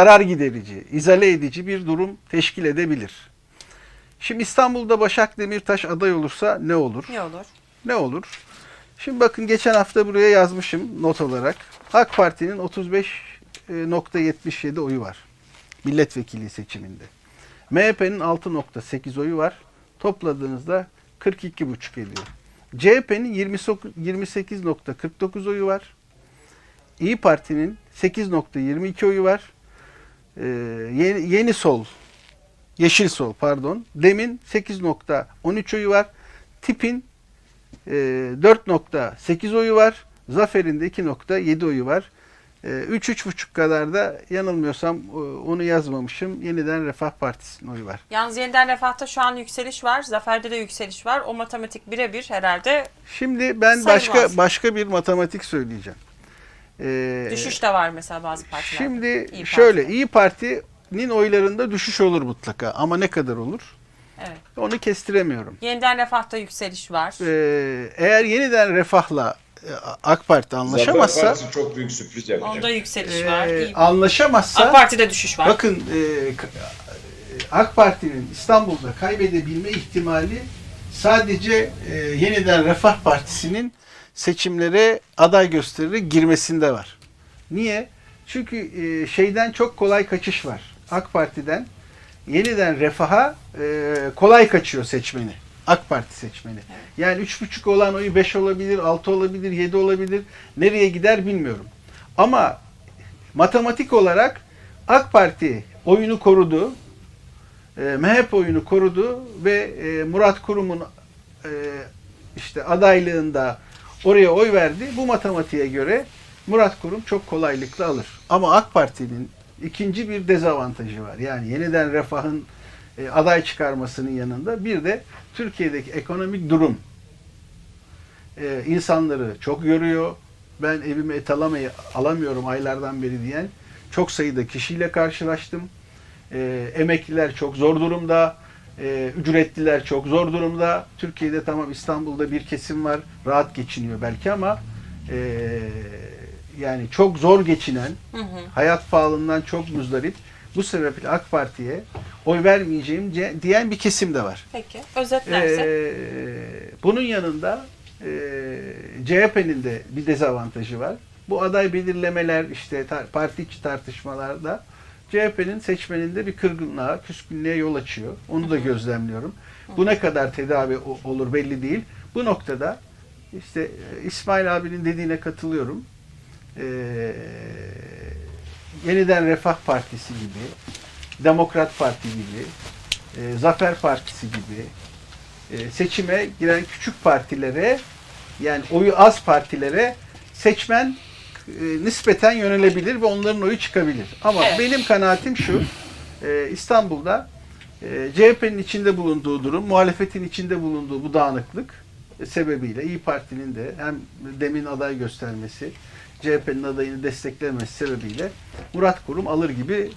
zarar giderici, izale edici bir durum teşkil edebilir. Şimdi İstanbul'da Başak Demirtaş aday olursa ne olur? Ne olur? Ne olur? Şimdi bakın geçen hafta buraya yazmışım not olarak. AK Parti'nin 35.77 oyu var. Milletvekili seçiminde. MHP'nin 6.8 oyu var. Topladığınızda 42.5 ediyor. CHP'nin 28.49 oyu var. İyi Parti'nin 8.22 oyu var. Ee, yeni, yeni Sol, Yeşil Sol pardon. Demin 8.13 oyu var. Tip'in e, 4.8 oyu var. Zafer'in de 2.7 oyu var. E, 3-3.5 kadar da yanılmıyorsam e, onu yazmamışım. Yeniden Refah Partisi'nin oyu var. Yalnız yeniden refahta şu an yükseliş var. Zafer'de de yükseliş var. O matematik birebir herhalde Şimdi ben Sayılmaz. başka başka bir matematik söyleyeceğim. E, düşüş de var mesela bazı partilerde. Şimdi İYİ şöyle Parti'de. İyi Parti'nin oylarında düşüş olur mutlaka ama ne kadar olur? Evet. Onu kestiremiyorum. Yeniden refahta yükseliş var. Ee, eğer yeniden Refah'la e, AK Parti Zafer anlaşamazsa Partisi çok büyük sürpriz yapacak. Onda yükseliş e, var. İyi. anlaşamazsa AK Parti'de düşüş var. bakın e, k- AK Parti'nin İstanbul'da kaybedebilme ihtimali sadece e, yeniden Refah Partisi'nin seçimlere aday göstererek girmesinde var. Niye? Çünkü e, şeyden çok kolay kaçış var. AK Parti'den yeniden refaha e, kolay kaçıyor seçmeni. AK Parti seçmeni. Yani 3,5 olan oyu 5 olabilir, 6 olabilir, 7 olabilir. Nereye gider bilmiyorum. Ama matematik olarak AK Parti oyunu korudu. E, MHP oyunu korudu ve e, Murat Kurum'un işte adaylığında oraya oy verdi. Bu matematiğe göre Murat Kurum çok kolaylıkla alır. Ama AK Parti'nin ikinci bir dezavantajı var. Yani yeniden refahın e, aday çıkarmasının yanında bir de Türkiye'deki ekonomik durum e, insanları çok yoruyor. Ben evime et alamıyorum aylardan beri diyen çok sayıda kişiyle karşılaştım. E, emekliler çok zor durumda. E, ücretliler çok zor durumda. Türkiye'de tamam İstanbul'da bir kesim var. Rahat geçiniyor belki ama e, yani çok zor geçinen, Hı hı. hayat pahalılığından çok muzdarip. Bu sebeple AK Parti'ye oy vermeyeceğim ce- diyen bir kesim de var. Peki. Özetlersek. Ee, bunun yanında e, CHP'nin de bir dezavantajı var. Bu aday belirlemeler işte tar- parti içi tartışmalarda CHP'nin seçmeninde bir kırgınlığa, küskünlüğe yol açıyor. Onu da gözlemliyorum. Bu ne kadar tedavi olur belli değil. Bu noktada işte e, İsmail abinin dediğine katılıyorum. Ee, yeniden Refah Partisi gibi, Demokrat Parti gibi, e, Zafer Partisi gibi e, seçime giren küçük partilere yani oyu az partilere seçmen e, nispeten yönelebilir ve onların oyu çıkabilir. Ama Evet. benim kanaatim şu, e, İstanbul'da e, CHP'nin içinde bulunduğu durum, muhalefetin içinde bulunduğu bu dağınıklık e, sebebiyle İyi Parti'nin de hem demin aday göstermesi, CHP'nin adayını desteklemesi sebebiyle Murat Kurum alır gibi